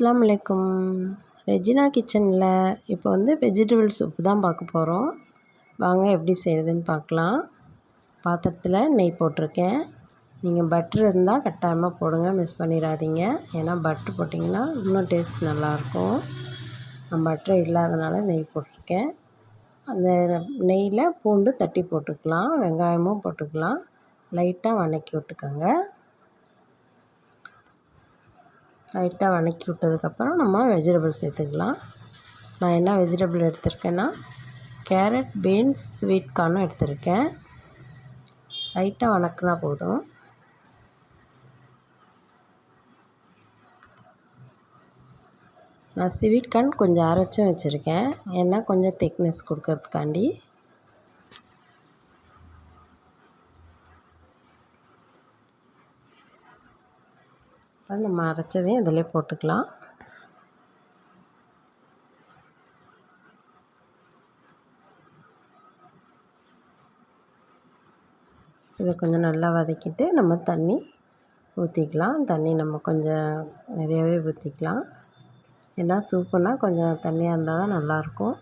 அஸ்லாம் வலைக்கும் ரெஜினா கிச்சனில் இப்போ வந்து வெஜிடபிள் சூப் தான் பார்க்க போகிறோம் வாங்க எப்படி செய்கிறதுன்னு பார்க்கலாம். பாத்திரத்தில் நெய் போட்டிருக்கேன். நீங்கள் பட்டர் இருந்தால் கட்டாயமாக போடுங்க மிஸ் பண்ணிடாதீங்க. ஏன்னா பட்ரு போட்டிங்கன்னா இன்னும் டேஸ்ட் நல்லாயிருக்கும். நான் பட்ரு இல்லாதனால நெய் போட்டிருக்கேன். அந்த நெய்யில் பூண்டு தட்டி போட்டுக்கலாம் வெங்காயமும் போட்டுக்கலாம். லைட்டாக வதக்கி விட்டுக்கோங்க. லைட்டாக வணக்கி விட்டதுக்கப்புறம் நம்ம வெஜிடபிள் சேர்த்துக்கலாம். நான் என்ன வெஜிடபிள் எடுத்திருக்கேன்னா கேரட் பீன்ஸ் ஸ்வீட் கார்னும் எடுத்திருக்கேன். லைட்டாக வணக்கினா போதும். நான் ஸ்வீட் கார்ன் கொஞ்சம் அரைச்சும் வச்சுருக்கேன். ஏன்னா கொஞ்சம் திக்னஸ் கொடுக்கறதுக்காண்டி. அப்புறம் நம்ம அரைச்சதையும் இதிலே போட்டுக்கலாம். இதை கொஞ்சம் நல்லா வதக்கிட்டு நம்ம தண்ணி ஊற்றிக்கலாம் தண்ணி நம்ம கொஞ்சம் நிறையாவே ஊற்றிக்கலாம் ஏன்னா சூப்புனால் கொஞ்சம் தண்ணியாக இருந்தால் தான் நல்லாயிருக்கும்.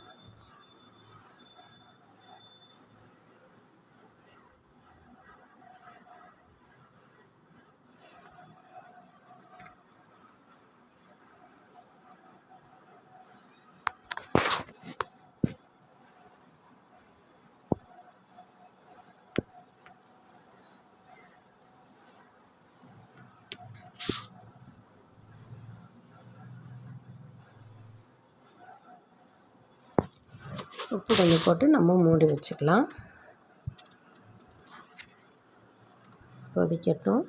உப்பு கொஞ்சம் போட்டு நம்ம மூடி வச்சுக்கலாம். கொதிக்கட்டும்.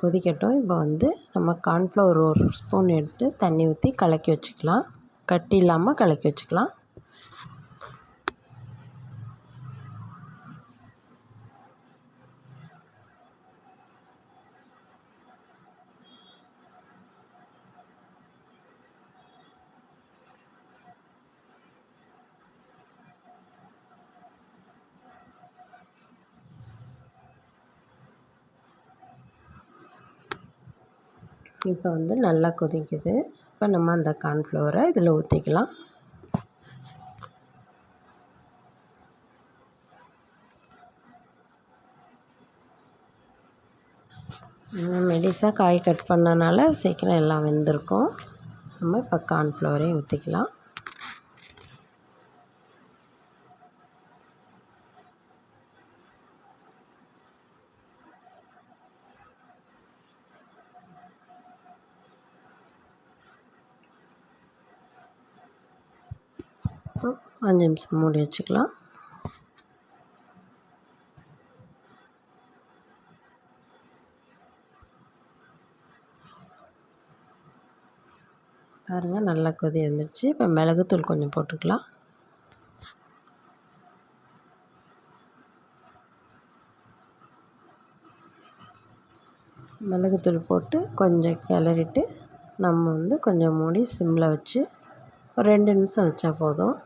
கொதிக்கட்டும். இப்போ வந்து நம்ம கார்ன்ஃப்ளவர் ஒரு ஸ்பூன் எடுத்து தண்ணி ஊற்றி கலக்கி வச்சுக்கலாம். கட்டி இல்லாமல் கலக்கி வச்சுக்கலாம். இப்போ வந்து நல்லா கொதிக்குது. இப்போ நம்ம அந்த கார்ன்ஃப்ளவரை இதில் ஊற்றிக்கலாம் மெடிசாக காய் கட் பண்ணனால சீக்கிரம் எல்லாம் வெந்திருக்கும். நம்ம இப்போ கார்ன்ஃப்ளவரையும் ஊற்றிக்கலாம் அஞ்சு நிமிஷம் மூடி வச்சுக்கலாம். பாருங்கள் நல்லா கொதி வந்துடுச்சு இப்போ மிளகுத்தூள் கொஞ்சம் போட்டுக்கலாம். மிளகுத்தூள் போட்டு கொஞ்சம் கிளறிட்டு நம்ம வந்து கொஞ்சம் மூடி சிம்மில் வச்சு ஒரு ரெண்டு நிமிஷம் வச்சா போதும்.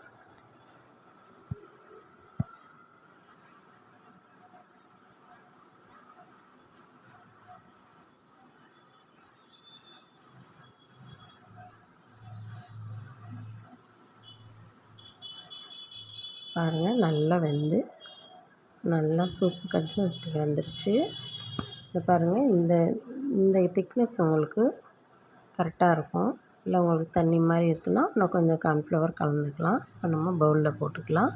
பாருங்கள் நல்லா வெந்து நல்லா சூப்பு கன்சிஸ்டன்சி வந்துருச்சு. இதை பாருங்கள் இந்த இந்த திக்னஸ் உங்களுக்கு கரெக்டாக இருக்கும். இல்லை உங்களுக்கு தண்ணி மாதிரி இருக்குன்னா இன்னும் கொஞ்சம் கார்ன்ஃப்ளவர் கலந்துக்கலாம். இப்போ நம்ம பவுலில் போட்டுக்கலாம்.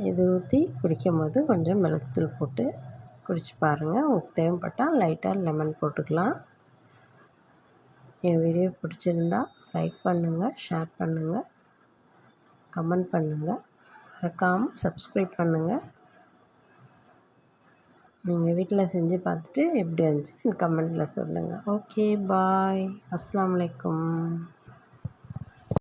இது ஊற்றி குடிக்கும் போது கொஞ்சம் மிளகுத்தூள் போட்டு குடிச்சு பாருங்கள் உங்களுக்கு தேவைப்பட்டால் லைட்டாக லெமன் போட்டுக்கலாம். என் வீடியோ பிடிச்சிருந்தா லைக் பண்ணுங்கள் ஷேர் பண்ணுங்கள் கமெண்ட் பண்ணுங்கள் மறக்காமல் சப்ஸ்கிரைப் பண்ணுங்கள் நீங்கள் வீட்டில் செஞ்சு பார்த்துட்டு எப்படி வந்துச்சு கமெண்ட்டில் சொல்லுங்கள் ஓகே பாய் அஸ்லாம் வலைக்கம்